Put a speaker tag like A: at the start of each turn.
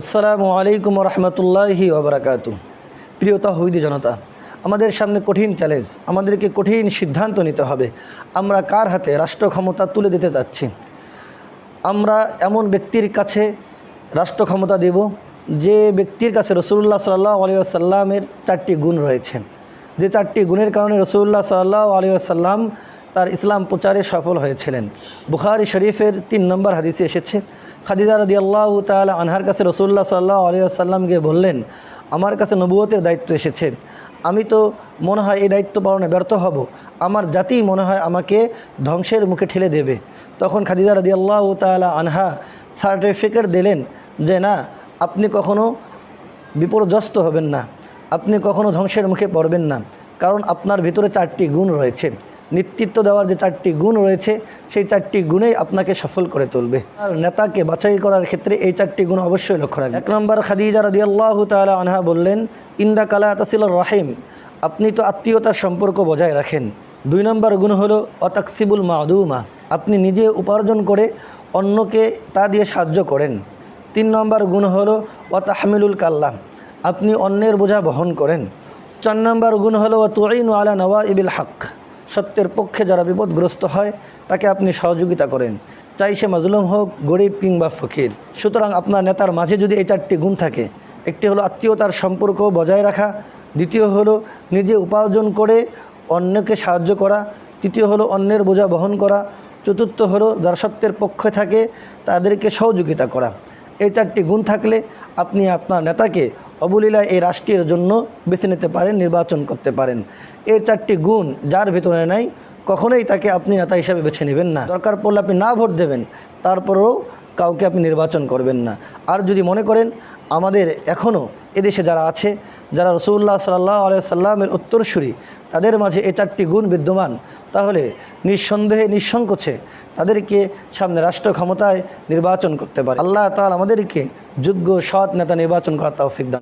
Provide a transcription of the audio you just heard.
A: আসসালামু আলাইকুম রহমতুল্লাহি ওবরাকাতু। প্রিয় তাহিদি জনতা, আমাদের সামনে কঠিন চ্যালেঞ্জ আমাদেরকে কঠিন সিদ্ধান্ত নিতে হবে। আমরা কার হাতে রাষ্ট্র ক্ষমতা তুলে দিতে চাচ্ছি? আমরা এমন ব্যক্তির কাছে রাষ্ট্র ক্ষমতা দেব, যে ব্যক্তির কাছে রসুল্লাহ সাল্লাহ আলিয়াসাল্লামের চারটি গুণ রয়েছে। যে চারটি গুণের কারণে রসুল্লাহ সাল্লাহ আলিয়াসাল্লাম তার ইসলাম প্রচারে সফল হয়েছিলেন। বুখারি শরীফের তিন নম্বর হাদিসে এসেছে, খাদিজা রদি আল্লাহ তালা আনহার কাছে রসুল্লাহ সাল্লাহ আলিয়াসাল্লামকে বললেন, আমার কাছে নবুয়তের দায়িত্ব এসেছে। আমি তো মনে হয় এই দায়িত্ব পালনে ব্যর্থ হব। আমার জাতি মনে হয় আমাকে ধ্বংসের মুখে ঠেলে দেবে। তখন খাদিজা রদি আল্লাহ তালা আনহা সার্টিফিকেট দিলেন যে, না, আপনি কখনো বিপর্যস্ত হবেন না। আপনি কখনো ধ্বংসের মুখে পড়বেন না। কারণ আপনার ভিতরে চারটি গুণ রয়েছে। নেতৃত্ব দেওয়ার যে চারটি গুণ রয়েছে, সেই চারটি গুণেই আপনাকে সফল করে তুলবে। আর নেতাকে বাছাই করার ক্ষেত্রে এই চারটি গুণ অবশ্যই লক্ষ্য রাখবেন। এক নম্বর খাদিজা রদি আল্লাহ তালা আনহা বললেন ইন্দা কালা তাসিল রাহিম। আপনি তো আত্মীয়তার সম্পর্ক বজায় রাখেন। দুই নম্বর গুণ হলো, অতাকসিবুল মাদুমা। আপনি নিজে উপার্জন করে অন্যকে তা দিয়ে সাহায্য করেন। তিন নম্বর গুণ হলো, ওয়াতাহমিলুল কাল্লাম আপনি অন্যের বোঝা বহন করেন। চার নম্বর গুণ হলো তুইন আলা নওয়া ইবিল হক। সত্যের পক্ষে যারা বিপদগ্রস্ত হয়, তাকে আপনি সহযোগিতা করেন। চাই সে মাজলুম হোক, গরিব কিংবা ফকির। সুতরাং আপনার নেতার মাঝে যদি এই চারটি গুণ থাকে, একটি হলো আত্মীয়তার সম্পর্ক বজায় রাখা, দ্বিতীয় হলো নিজে উপার্জন করে অন্যকে সাহায্য করা, তৃতীয় হলো অন্যের বোঝা বহন করা, চতুর্থ হলো যারা সত্যের পক্ষে থাকে, তাদেরকে সহযোগিতা করা। এই চারটি গুণ থাকলে আপনি আপনার নেতাকে অবলীলায় এই রাষ্ট্রের জন্য বেছে নিতে পারেন, নির্বাচন করতে পারেন। এই চারটি গুণ যার ভেতরে নাই, কখনোই তাকে আপনি নেতা হিসাবে বেছে নেবেন না। দরকার পড়লে আপনি না ভোট দেবেন, তারপরেও কাউকে আপনি নির্বাচন করবেন না। আর যদি মনে করেন আমাদের এখনও এদেশে যারা আছে, যারা রসুল্লাহ সাল্লাহ সাল্লামের উত্তরসূরি, তাদের মাঝে এ চারটি গুণ বিদ্যমান। তাহলে নিঃসন্দেহে নিঃসংকোচে তাদেরকে সামনে রাষ্ট্র ক্ষমতায় নির্বাচন করতে পারে। আল্লাহ তাল আমাদেরকে যোগ্য, সৎ নেতা নির্বাচন করার তৌফিক দান